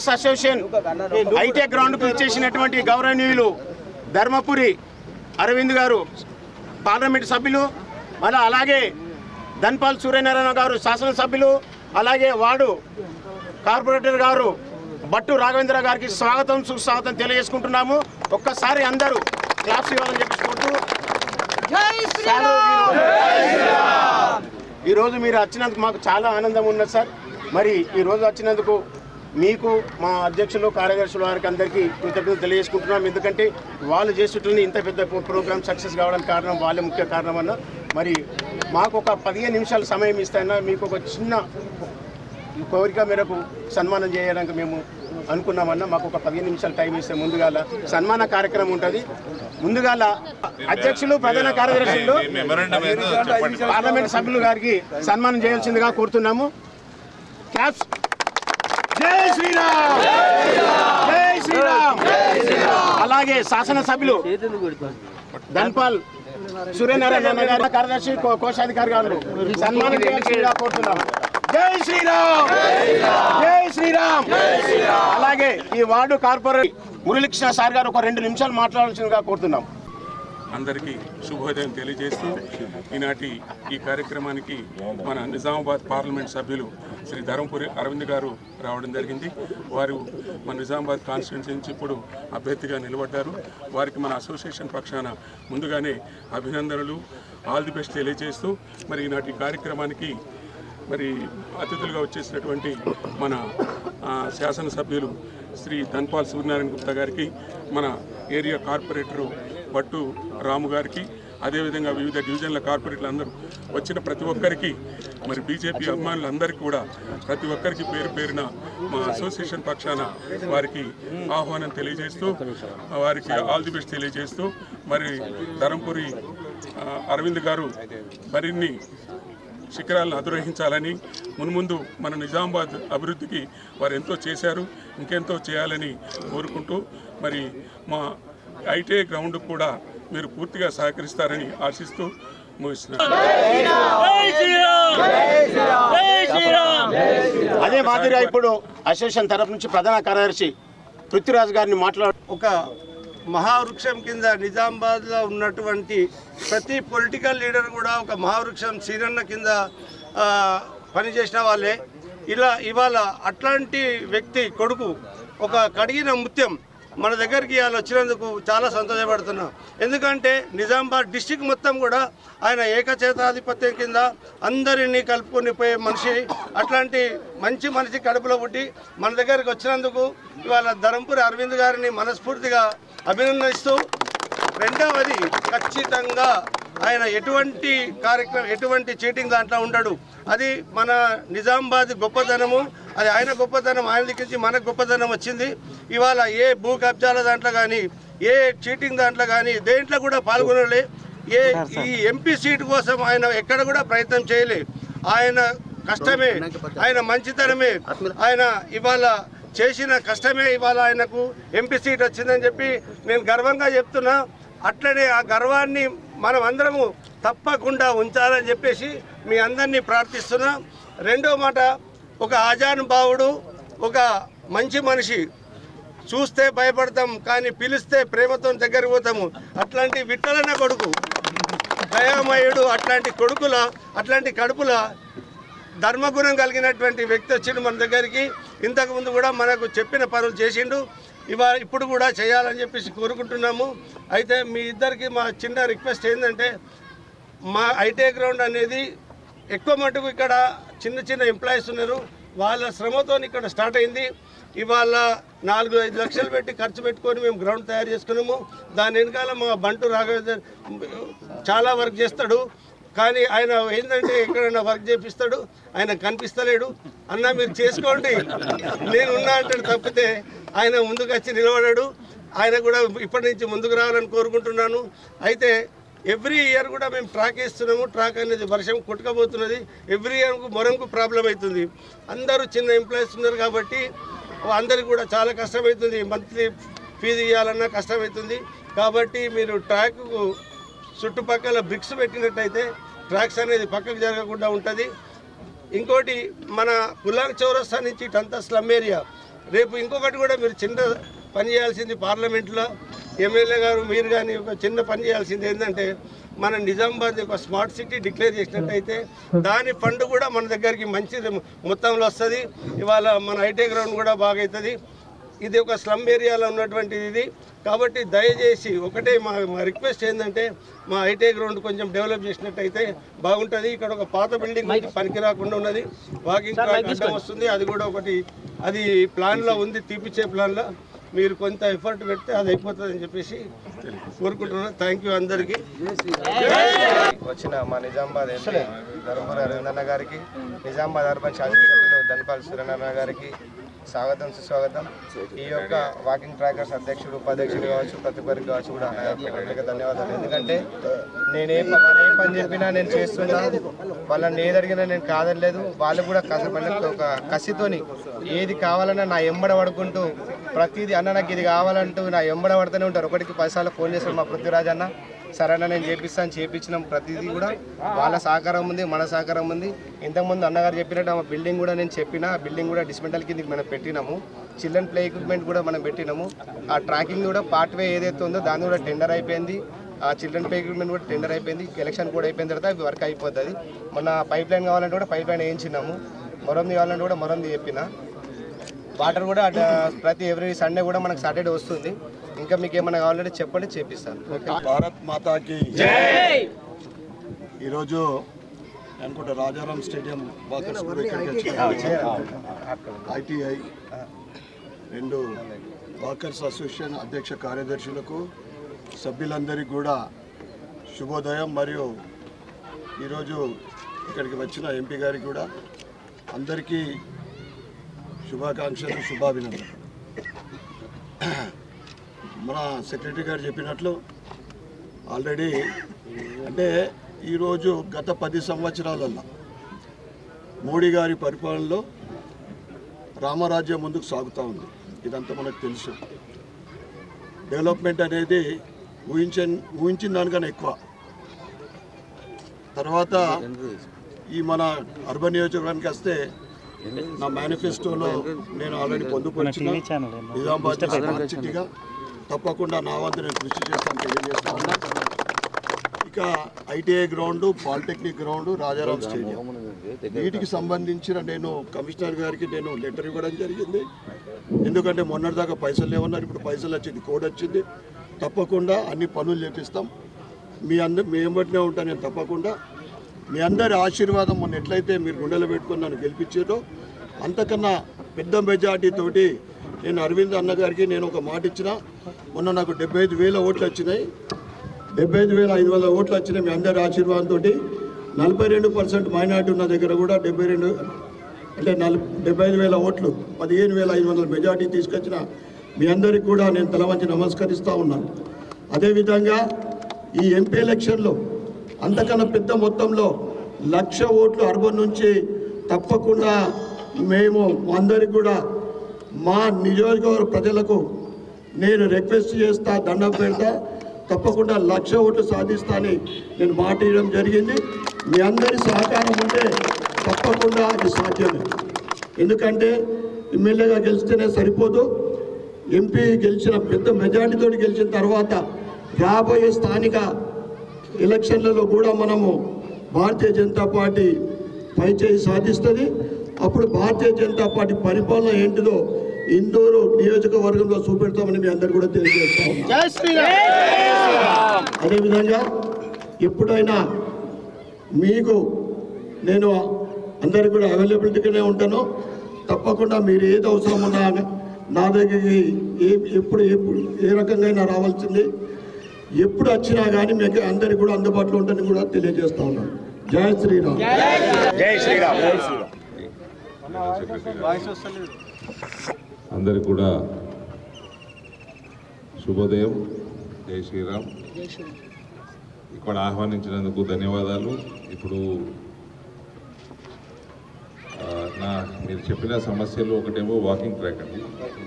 Walkers association hitech గ్రౌండ్కు ఇచ్చేసినటువంటి గౌరవనీయులు ధర్మపురి అరవింద్ గారు పార్లమెంట్ సభ్యులు మళ్ళీ అలాగే ధన్పాల్ సూర్యనారాయణ గారు శాసనసభ్యులు అలాగే వార్డు కార్పొరేటర్ గారు బట్టు రాఘవేంద్ర గారికి స్వాగతం సుస్వాగతం తెలియజేసుకుంటున్నాము. ఒక్కసారి అందరూ క్లాప్స్ ఇవ్వాలని చెప్పుకుంటూ ఈరోజు- ఈరోజు మీరు వచ్చినందుకు మాకు చాలా ఆనందం ఉన్నది సార్. మరి ఈ రోజు వచ్చినందుకు మీకు మా అధ్యక్షులు కార్యదర్శులు వారికి అందరికీ కృతజ్ఞతలు తెలియజేసుకుంటున్నాం. ఎందుకంటే వాళ్ళు చేస్తుంటుంది ఇంత పెద్ద ప్రోగ్రామ్ సక్సెస్ కావడానికి కారణం వాళ్ళే ముఖ్య కారణం అన్న. మరి మాకు ఒక పదిహేను నిమిషాల సమయం ఇస్తాయన్నా మీకు ఒక చిన్న కోరిక మేరకు సన్మానం చేయడానికి మేము అనుకున్నామన్నా. మాకు ఒక పదిహేను నిమిషాలు టైం ఇస్తే ముందుగాల సన్మాన కార్యక్రమం ఉంటుంది. ముందుగాల అధ్యక్షులు ప్రధాన కార్యదర్శులు పార్లమెంట్ సభ్యులు గారికి సన్మానం చేయాల్సిందిగా కోరుతున్నాము. క్యాప్స్ జై శ్రీరామ్! జై శ్రీరామ్! అలాగే శాసనసభ్యులు ధన్పాల్ సూర్యనారాయణ గారి కార్యదర్శి కోశాధికారి గారు సన్మానం చేయాల్సిందిగా కోరుతున్నాము జై శ్రీరామ్! జై శ్రీరామ్! అలాగే ఈ వార్డు కార్పొరేట్ మురళీకృష్ణ సార్ గారు ఒక రెండు నిమిషాలు మాట్లాడాల్సిందిగా కోరుతున్నాం. అందరికీ శుభోదయం తెలియజేస్తూ ఈనాటి ఈ కార్యక్రమానికి మన నిజామాబాద్ పార్లమెంట్ సభ్యులు శ్రీ ధర్మపురి అరవింద్ గారు రావడం జరిగింది. వారు మన నిజామాబాద్ కాన్స్టిట్యున్సీ నుంచి ఇప్పుడు అభ్యర్థిగా నిలబడ్డారు. వారికి మన అసోసియేషన్ పక్షాన ముందుగానే అభినందనలు ఆల్ ది బెస్ట్ తెలియజేస్తూ మరి ఈనాటి కార్యక్రమానికి మరి అతిథులుగా వచ్చేసినటువంటి మన శాసనసభ్యులు శ్రీ ధన్పాల్ సూర్యనారాయణ గుప్తా గారికి మన ఏరియా కార్పొరేటరు భట్టు రాము గారికి అదేవిధంగా వివిధ డివిజన్ల కార్పొరేట్లు అందరూ వచ్చిన ప్రతి ఒక్కరికి మరి బీజేపీ అభిమానులందరికీ కూడా ప్రతి ఒక్కరికి పేరు పేరున మా అసోసియేషన్ పక్షాన వారికి ఆహ్వానం తెలియజేస్తూ వారికి ఆల్ ది బెస్ట్ తెలియజేస్తూ మరి ధరంపురి అరవింద్ గారు మరిన్ని శిఖరాలను అధిరోహించాలని మున్ముందు మన నిజామాబాద్ అభివృద్ధికి వారు ఎంతో చేశారు ఇంకెంతో చేయాలని కోరుకుంటూ మరి మా ఐటీ గ్రౌండ్ కూడా మీరు పూర్తిగా సహకరిస్తారని ఆశిస్తూ అదే మాదిరిగా ఇప్పుడు అసోసియేషన్ తరపు నుంచి ప్రధాన కార్యదర్శి పృథ్వీరాజ్ గారిని మాట్లాడు ఒక మహావృక్షం కింద నిజామాబాద్లో ఉన్నటువంటి ప్రతి పొలిటికల్ లీడర్ కూడా ఒక మహావృక్షం సీరన్న కింద పనిచేసిన వాళ్ళే. ఇలా ఇవాళ అట్లాంటి వ్యక్తి కొడుకు ఒక కడిగిన ముత్యం మన దగ్గరికి వాళ్ళు వచ్చినందుకు చాలా సంతోషపడుతున్నాం. ఎందుకంటే నిజామాబాద్ డిస్టిక్ మొత్తం కూడా ఆయన ఏకచేతాధిపత్యం కింద అందరినీ కలుపుకొని పోయే మనిషి. అట్లాంటి మంచి మనిషి కడుపులో పుట్టి మన దగ్గరికి వచ్చినందుకు ఇవాళ ధరంపూరి అరవింద్ గారిని మనస్ఫూర్తిగా అభినందిస్తూ రెండవది ఖచ్చితంగా ఆయన ఎటువంటి కార్యక్రమం ఎటువంటి చీటింగ్ దాంట్లో ఉండడు. అది మన నిజామాబాద్ గొప్పతనము. అది ఆయన గొప్పతనం ఆయన దిక్కించి మనకు గొప్పతనం వచ్చింది. ఇవాళ ఏ భూ కబ్జాల దాంట్లో కానీ ఏ చీటింగ్ దాంట్లో కానీ దేంట్లో కూడా పాల్గొనలే. ఏ ఈ ఎంపీ సీటు కోసం ఆయన ఎక్కడ కూడా ప్రయత్నం చేయలే. ఆయన కష్టమే ఆయన మంచితనమే ఆయన ఇవాళ చేసిన కష్టమే ఇవాళ ఆయనకు ఎంపీ సీట్ వచ్చిందని చెప్పి నేను గర్వంగా చెప్తున్నా. అట్లనే ఆ గర్వాన్ని మనం అందరము తప్పకుండా ఉంచాలని చెప్పేసి మీ అందరినీ ప్రార్థిస్తున్నా. రెండో మాట ఒక ఆజానుభావుడు ఒక మంచి మనిషి. చూస్తే భయపడతాం కానీ పిలిస్తే ప్రేమతో దగ్గరికి పోతాము. అట్లాంటి విట్టలన్న కొడుకు దయామయుడు అట్లాంటి కొడుకుల అట్లాంటి కడుపుల ధర్మగుణం కలిగినటువంటి వ్యక్తి వచ్చిండు మన దగ్గరికి. ఇంతకుముందు కూడా మనకు చెప్పిన పనులు చేసిండు. ఇవా ఇప్పుడు కూడా చేయాలని చెప్పేసి కోరుకుంటున్నాము. అయితే మీ ఇద్దరికి మా చిన్న రిక్వెస్ట్ ఏంటంటే మా ఐటీ గ్రౌండ్ అనేది ఎక్కువ మటుకు ఇక్కడ చిన్న చిన్న ఎంప్లాయీస్ ఉన్నారు. వాళ్ళ శ్రమతో ఇక్కడ స్టార్ట్ అయింది. ఇవాళ నాలుగు ఐదు లక్షలు పెట్టి ఖర్చు పెట్టుకొని మేము గ్రౌండ్ తయారు చేసుకున్నాము. దాని వెనకాల మా బంటు రాఘవేంద్ర చాలా వర్క్ చేస్తాడు. కానీ ఆయన ఏంటంటే ఎక్కడైనా వర్క్ చేపిస్తాడు. ఆయన కనిపిస్తలేడు. అన్న మీరు చేసుకోండి. నేను ఉన్నా అంటాడు తప్పితే ఆయన ముందుకు వచ్చి నిలబడాడు. ఆయన కూడా ఇప్పటి నుంచి ముందుకు రావాలని కోరుకుంటున్నాను. అయితే ఎవ్రీ ఇయర్ కూడా మేము ట్రాక్ వేస్తున్నాము ట్రాక్ అనేది వర్షం కొట్టుకపోతున్నది ఎవ్రీ ఇయర్ మొరంకు ప్రాబ్లం అవుతుంది. అందరూ చిన్న ఎంప్లాయీస్ ఉన్నారు కాబట్టి అందరికి కూడా చాలా కష్టమవుతుంది. మంత్లీ ఫీజు ఇవ్వాలన్నా కష్టమవుతుంది. కాబట్టి మీరు ట్రాక్కు చుట్టుపక్కల బ్రిక్స్ పెట్టినట్టయితే ట్రాక్స్ అనేది పక్కకు జరగకుండా ఉంటుంది. ఇంకోటి మన పులాంగ్ చౌరస్తా నుంచి ఇటంతా స్లమ్ ఏరియా. రేపు ఇంకొకటి కూడా మీరు చిన్న పని చేయాల్సింది పార్లమెంట్లో. ఎమ్మెల్యే గారు మీరు కానీ ఒక చిన్న పని చేయాల్సింది ఏంటంటే మన నిజామాబాద్ ఒక స్మార్ట్ సిటీ డిక్లేర్ చేసినట్టయితే దాని ఫండ్ కూడా మన దగ్గరికి మంచి మొత్తంలో వస్తుంది. ఇవాళ మన ఐటీ గ్రౌండ్ కూడా బాగా అవుతుంది ఇది ఒక స్లమ్ ఏరియాలో ఉన్నటువంటి ఇది. కాబట్టి దయచేసి ఒకటే మా మా రిక్వెస్ట్ ఏంటంటే మా ఐటీ గ్రౌండ్ కొంచెం డెవలప్ చేసినట్టయితే బాగుంటుంది. ఇక్కడ ఒక పాత బిల్డింగ్ పనికి రాకుండా ఉన్నది. వాకింగ్ ట్రాక్ అడ్డం వస్తుంది. అది కూడా ఒకటి అది ప్లాన్లో ఉంది తీపిచ్చే ప్లాన్లో. మీరు కొంత ఎఫర్ట్ పెడితే అది అయిపోతుంది అని చెప్పేసి కోరుకుంటున్నాను. థ్యాంక్ యూ అందరికీ. వచ్చిన మా నిజామాబాద్ ఎంపీ ధర్మపురి అరవిందన్న గారికి నిజామాబాద్ అర్బన్ శాసనసభ్యులు ధనపాల్ సూర్యనారాయణ గారికి స్వాగతం సుస్వాగతం. ఈ యొక్క వాకింగ్ ట్రాకర్స్ అధ్యక్షుడు ఉపాధ్యక్షుడు కావచ్చు ప్రతి ఒక్కరికి కావచ్చు కూడా ప్రత్యేక ధన్యవాదాలు. ఎందుకంటే నేను ఏ వాళ్ళు పని చెప్పినా నేను చేస్తున్నా వాళ్ళని ఏది అడిగినా నేను కాదనలేదు. వాళ్ళు కూడా కష్టపడి ఒక కసితోని ఏది కావాలన్నా నా ఎంబడ పడుకుంటూ ప్రతిదీ అన్న నాకు ఇది కావాలంటూ నా ఎంబడ పడుతూనే ఉంటారు. ఒకటికి పదిసార్లు ఫోన్ చేశారు మా పృథ్వీరాజ్ అన్న సరే అన్న నేను చేపిస్తాను చేపించినాం ప్రతిదీ కూడా. వాళ్ళ సహకారం ఉంది మన సహకారం ఉంది. ఇంతకుముందు అన్నగారు చెప్పినట్టు ఆ బిల్డింగ్ కూడా నేను చెప్పిన ఆ బిల్డింగ్ కూడా డిస్మెంటల్ కింద మనం పెట్టినాము. చిల్డ్రన్ ప్లే ఎక్విప్మెంట్ కూడా మనం పెట్టినాము. ఆ ట్రాకింగ్ కూడా పార్ట్ వే ఏదైతే ఉందో దాన్ని కూడా టెండర్ అయిపోయింది. ఆ చిల్డ్రన్ ప్లే ఎక్విప్మెంట్ కూడా టెండర్ అయిపోయింది. ఎలక్షన్ కూడా అయిపోయిన తర్వాత అవి వర్క్ అయిపోతుంది. మన పైప్ లైన్ కావాలంటే కూడా పైప్ లైన్ వేయించినాము. మరొంది కావాలంటే కూడా మరొంది చెప్పిన. వాటర్ కూడా ప్రతి ఎవ్రీ సండే కూడా మనకు సాటర్డే వస్తుంది. ఇంకా మీకు ఏమైనా కావాలంటే చెప్పండి చేపిస్తాను. ఓకే భారత్ మాతాకి. ఈరోజు అనుకుంటా రాజారాం స్టేడియం ఐటీఐ రెండు వాకర్స్ అసోసియేషన్ అధ్యక్ష కార్యదర్శులకు సభ్యులందరికీ కూడా శుభోదయం. మరియు ఈరోజు ఇక్కడికి వచ్చిన ఎంపీ గారికి కూడా అందరికీ శుభాకాంక్షలు శుభాభినందనలు మన సెక్రటరీ గారు చెప్పినట్లు ఆల్రెడీ అంటే ఈరోజు గత పది సంవత్సరాలల్లో మోడీ గారి పరిపాలనలో రామరాజ్యం ముందుకు సాగుతూ ఉంది. ఇదంతా మనకు తెలుసు. డెవలప్మెంట్ అనేది ఊహించ ఊహించిన దానికన్నా ఎక్కువ. తర్వాత ఈ మన అర్బన్ నియోజకవర్గానికి వస్తే నా మేనిఫెస్టోలో నేను ఆల్రెడీ పొందుపరిచిన నిజామాబాద్ స్మార్ట్ సిటీగా తప్పకుండా నా వద్ద నేను కృషి చేస్తాను తెలియజేస్తా ఉన్నా ఇక ITI ground polytechnic ground Rajaram stadium. వీటికి సంబంధించిన నేను కమిషనర్ గారికి నేను లెటర్ ఇవ్వడం జరిగింది. ఎందుకంటే మొన్నటిదాకా పైసలు లేవన్నారు ఇప్పుడు పైసలు వచ్చింది కోడ్ వచ్చింది. తప్పకుండా అన్ని పనులు చేపిస్తాం. మీ అందరు మీ వెంబడినే ఉంటాను నేను తప్పకుండా. మీ అందరి ఆశీర్వాదం మొన్న ఎట్లయితే మీరు గుండెలు పెట్టుకుని నన్ను గెలిపించారో అంతకన్నా పెద్ద మెజార్టీతోటి నేను అరవింద్ అన్న గారికి నేను ఒక మాట ఇచ్చిన. మొన్న నాకు డెబ్బై ఐదు వేల ఓట్లు వచ్చినాయి. డెబ్బై ఐదు వేల ఐదు వందల ఓట్లు వచ్చినాయి మీ అందరి ఆశీర్వాదంతో నలభై రెండు పర్సెంట్ మైనార్టీ ఉన్న దగ్గర కూడా డెబ్బై రెండు అంటే నలభై డెబ్బై ఐదు వేల ఓట్లు పదిహేను వేల ఐదు వందల మెజార్టీ తీసుకొచ్చిన మీ అందరికీ కూడా నేను తలవంచి నమస్కరిస్తూ ఉన్నాను. అదేవిధంగా ఈ ఎంపీ ఎలక్షన్లో అంతకన్నా పెద్ద మొత్తంలో లక్ష ఓట్లు అర్బన్ నుంచి తప్పకుండా మేము అందరికి కూడా మా నియోజకవర్గ ప్రజలకు నేను రిక్వెస్ట్ చేస్తా దండం పెడతా. తప్పకుండా లక్ష ఓట్లు సాధిస్తా అని నేను మాట ఇవ్వడం జరిగింది. మీ అందరి సహకారం ఉంటే తప్పకుండా అది సాధ్యమే. ఎందుకంటే ఎమ్మెల్యేగా గెలిస్తేనే సరిపోదు. ఎంపీ గెలిచిన పెద్ద మెజార్టీతో గెలిచిన తర్వాత రాబోయే స్థానిక ఎలక్షన్లలో కూడా మనము భారతీయ జనతా పార్టీ పైచేయి సాధిస్తుంది. అప్పుడు భారతీయ జనతా పార్టీ పరిపాలన ఏంటిదో ఇందూరు నియోజకవర్గంలో చూపెడతామని మీ అందరు కూడా తెలియజేస్తా. అదేవిధంగా ఎప్పుడైనా మీకు నేను అందరికి కూడా అవైలబిలిటీగానే ఉంటాను. తప్పకుండా మీరు ఏది అవసరం ఉన్నా నా దగ్గరికి ఏ ఎప్పుడు ఎప్పుడు ఏ రకంగా అయినా రావాల్సింది. ఎప్పుడు వచ్చినా కానీ మీకు అందరికి కూడా అందుబాటులో ఉంటుందని కూడా తెలియజేస్తా ఉన్నాను జై శ్రీరామ్. జై శ్రీరామ్. అందరికి కూడా శుభోదయం. జై శ్రీరామ్. ఇక్కడ ఆహ్వానించినందుకు ధన్యవాదాలు. ఇప్పుడు నా మీరు చెప్పిన సమస్యలు ఒకటేమో వాకింగ్ ట్రాక్ అండి.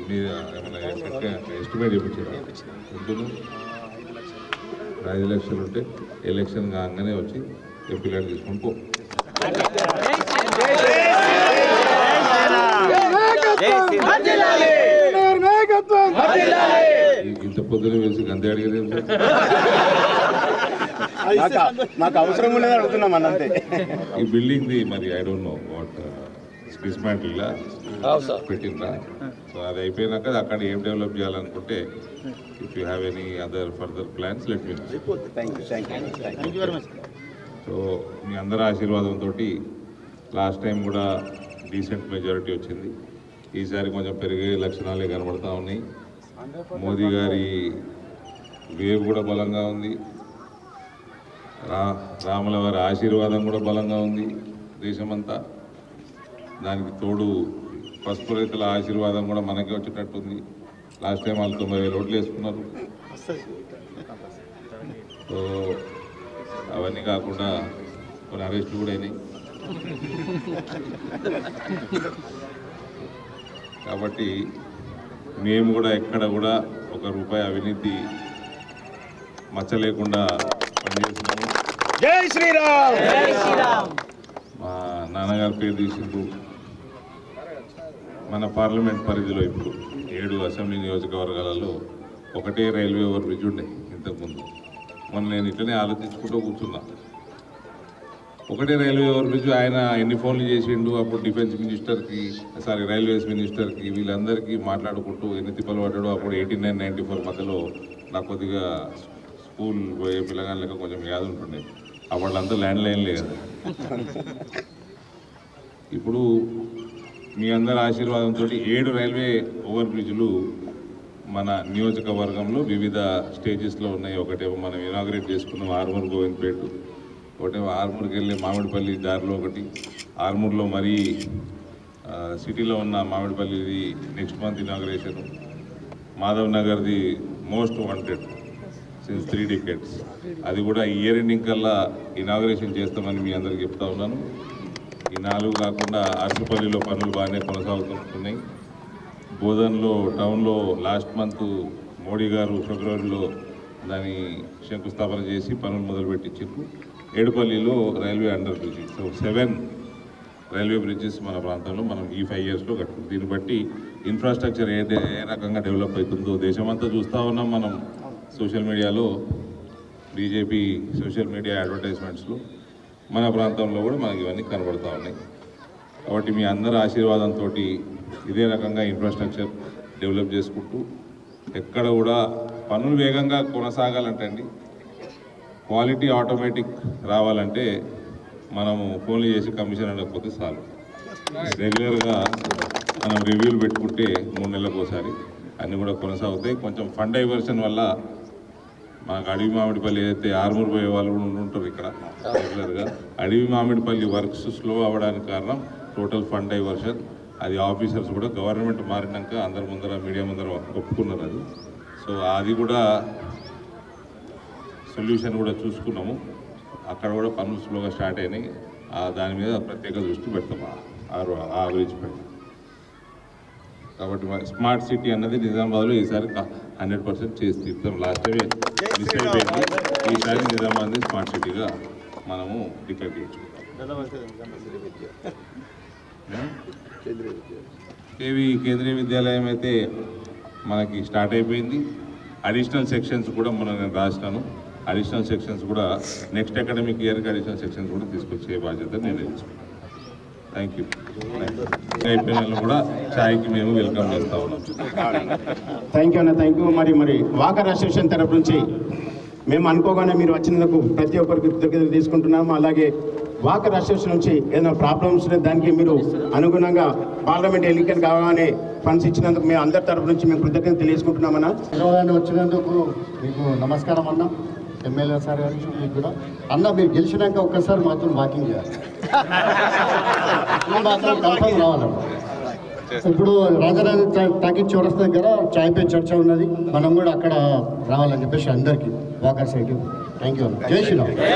మీరు ఏమైనా ఎస్టిమేట్ ఉంటుంది? ఐదు లక్షలు ఉంటే ఎలక్షన్ కాగానే వచ్చి ఎంపీలాంటి తీసుకొని పో. ఇంత పొద్దున వేసి గంతే అడిగేది నాకు అవసరం ఉన్నది అడుగుతున్నాం అన్న అంతే. ఈ బిల్డింగ్ ది మరి I don't know what dismantle పెట్టిందా సో అది అయిపోయినాక అక్కడ ఏం డెవలప్ చేయాలనుకుంటే if you have any other further plans let me so మీ అందరి ఆశీర్వాదంతో లాస్ట్ టైం కూడా డీసెంట్ మెజారిటీ వచ్చింది. ఈసారి కొంచెం పెరిగే లక్షణాలే కనబడతా ఉన్నాయి. మోదీ గారి వేవ్ కూడా బలంగా ఉంది. రా రాముల వారి ఆశీర్వాదం కూడా బలంగా ఉంది దేశమంతా. దానికి తోడు పసుపు రైతుల ఆశీర్వాదం కూడా మనకే వచ్చేటట్టుంది. లాస్ట్ టైం వాళ్ళు తొంభై వేలు ఓట్లు వేసుకున్నారు. సో అవన్నీ కాకుండా కొన్ని అరెస్టులు కూడా అయినాయి. కాబట్టి మేము కూడా ఎక్కడ కూడా ఒక రూపాయి అవినీతి మచ్చ లేకుండా పనిచేస్తున్నాము. జై శ్రీరామ్! మా నాన్నగారి పేరు తీసిండ్రు. మన పార్లమెంట్ పరిధిలో ఇప్పుడు ఏడు అసెంబ్లీ నియోజకవర్గాలలో ఒకటే రైల్వే ఓవర్ బ్రిడ్జ్ ఉండే ఇంతకుముందు. మొన్న నేను ఇట్లనే ఆలోచించుకుంటూ కూర్చున్నా. ఒకటే రైల్వే ఓవర్ బ్రిడ్జ్ ఆయన ఎన్ని ఫోన్లు చేసిండు అప్పుడు డిఫెన్స్ మినిస్టర్కి సారీ రైల్వేస్ మినిస్టర్కి వీళ్ళందరికీ మాట్లాడుకుంటూ ఎన్ని తిప్పలు పడ్డాడు అప్పుడు ఎయిటీ నైన్ నైంటీ ఫోర్ మధ్యలో నాకు కొద్దిగా స్కూల్ పోయే పిల్లగాళ్ళకి కొంచెం యాద ఉంటుండే. అప్పట్లో ల్యాండ్ లైన్లే కదా. ఇప్పుడు మీ అందరి ఆశీర్వాదంతో ఏడు రైల్వే ఓవర్ బ్రిడ్జ్లు మన నియోజకవర్గంలో వివిధ స్టేజెస్లో ఉన్నాయి. ఒకటేమో మనం ఇనాగ్రేట్ చేసుకున్నాం ఆర్మూర్ గోవింద్పేట ఒకటేమో ఆర్మూర్కి వెళ్ళే మామిడిపల్లి దారిలో ఒకటి ఆర్మూర్లో మరీ సిటీలో ఉన్న మామిడిపల్లిది next month inauguration. Madhav నగర్ది most wanted since three decades అది కూడా ఇయర్ ఎండింగ్ కల్లా ఇనాగ్రేషన్ చేస్తామని మీ అందరికి చెప్తా ఉన్నాను. ఈ నాలుగు కాకుండా అరసపల్లిలో పనులు బాగానే కొనసాగుతున్నాయి. బోధన్లో టౌన్లో లాస్ట్ మంత్ మోడీ గారు ఫిబ్రవరిలో దాని శంకుస్థాపన చేసి పనులు మొదలుపెట్టించారు ఏడుపల్లిలో railway under bridge. So seven railway bridges మన ప్రాంతంలో మనం ఈ ఫైవ్ ఇయర్స్లో కట్టుకుంటాం దీన్ని బట్టి ఇన్ఫ్రాస్ట్రక్చర్ ఏ ఏ రకంగా డెవలప్ అవుతుందో దేశమంతా చూస్తూ ఉన్నాం మనం. సోషల్ మీడియాలో బీజేపీ సోషల్ మీడియా అడ్వర్టైజ్మెంట్స్లో. మన ప్రాంతంలో కూడా మనకి ఇవన్నీ కనబడుతూ ఉన్నాయి. కాబట్టి మీ అందరి ఆశీర్వాదంతో ఇదే రకంగా ఇన్ఫ్రాస్ట్రక్చర్ డెవలప్ చేసుకుంటూ ఎక్కడ కూడా పనులు వేగంగా కొనసాగాలంటే అండి క్వాలిటీ ఆటోమేటిక్ రావాలంటే మనము ఫోన్లు చేసి కమిషన్ అనకపోతే చాలు. రెగ్యులర్గా మనం రివ్యూలు పెట్టుకుంటే మూడు నెలలకు ఒకసారి అన్నీ కూడా కొనసాగుతాయి. కొంచెం ఫండ్ డైవర్షన్ వల్ల మనకు అడవి మామిడిపల్లి ఏదైతే ఆర్మూర్ పోయే వాళ్ళు కూడా ఉంటుంటారు ఇక్కడ రెగ్యులర్గా. అడవి మామిడిపల్లి వర్క్స్ స్లో అవ్వడానికి కారణం టోటల్ ఫండ్ డైవర్షన్ అది ఆఫీసర్స్ కూడా గవర్నమెంట్ మారినాక అందరి ముందర మీడియా ముందర ఒప్పుకున్నారు అది. సో అది కూడా సొల్యూషన్ కూడా చూసుకున్నాము. అక్కడ కూడా పనులు స్లోగా స్టార్ట్ అయినాయి. ఆ దాని మీద ప్రత్యేక దృష్టి పెడతాం. ఆ- ఆ గురించి పెడతాం. కాబట్టి స్మార్ట్ సిటీ అన్నది నిజామాబాద్లో ఈసారి హండ్రెడ్ పర్సెంట్ చేసి తీరుతాం లాస్ట్ టైం మిస్ అయిపోయింది. ఈసారి నిజామాబాద్ని స్మార్ట్ సిటీగా మనము డిక్లేర్ చేయించుకుంటాం. కేవీ కేంద్రీయ విద్యాలయం అయితే మనకి స్టార్ట్ అయిపోయింది. అడిషనల్ సెక్షన్స్ కూడా మనం నేను రాసినాను. అడిషనల్ సెక్షన్స్ కూడా నెక్స్ట్ అకాడమిక్ ఇయర్కి అడిషనల్ సెక్షన్స్ కూడా తీసుకొచ్చే బాధ్యత నేను తీసుకుంటాను. థ్యాంక్ యూ అయిపోయిన వాళ్ళు కూడా ఛాయ్కి మేము వెల్కమ్ చేస్తా ఉన్నాం. థ్యాంక్ యూ అన్న థ్యాంక్ యూ మరి మరి వాకర్ అసోసియేషన్ తరపు నుంచి మేము అనుకోగానే మీరు వచ్చినందుకు ప్రతి ఒక్కరికి కృతజ్ఞతలు తీసుకుంటున్నాము. అలాగే వాకర్ అసోసియేషన్ నుంచి ఏదైనా ప్రాబ్లమ్స్ దానికి మీరు అనుగుణంగా పార్లమెంట్ ఎన్నికలు కావాలని ఫండ్స్ ఇచ్చినందుకు మేము అందరి తరపు నుంచి మేము కృతజ్ఞత తెలియజేసుకుంటున్నామన్నా వచ్చినందుకు మీకు నమస్కారం అన్న. ఎమ్మెల్యే సార్ గారికి మీకు కూడా. అన్న మీరు గెలిచినాక ఒక్కసారి మాత్రం వాకింగ్ చేయాలి. మాత్రం కన్ఫర్మ్ ఇప్పుడు రాజరాజ టాకీ చౌరస్తా దగ్గర చాయ్ పే చర్చ ఉన్నది. మనం కూడా అక్కడ రావాలని చెప్పేసి అందరికీ వాకర్ సైడ్ థ్యాంక్ యూ జై శ్రీరామ్.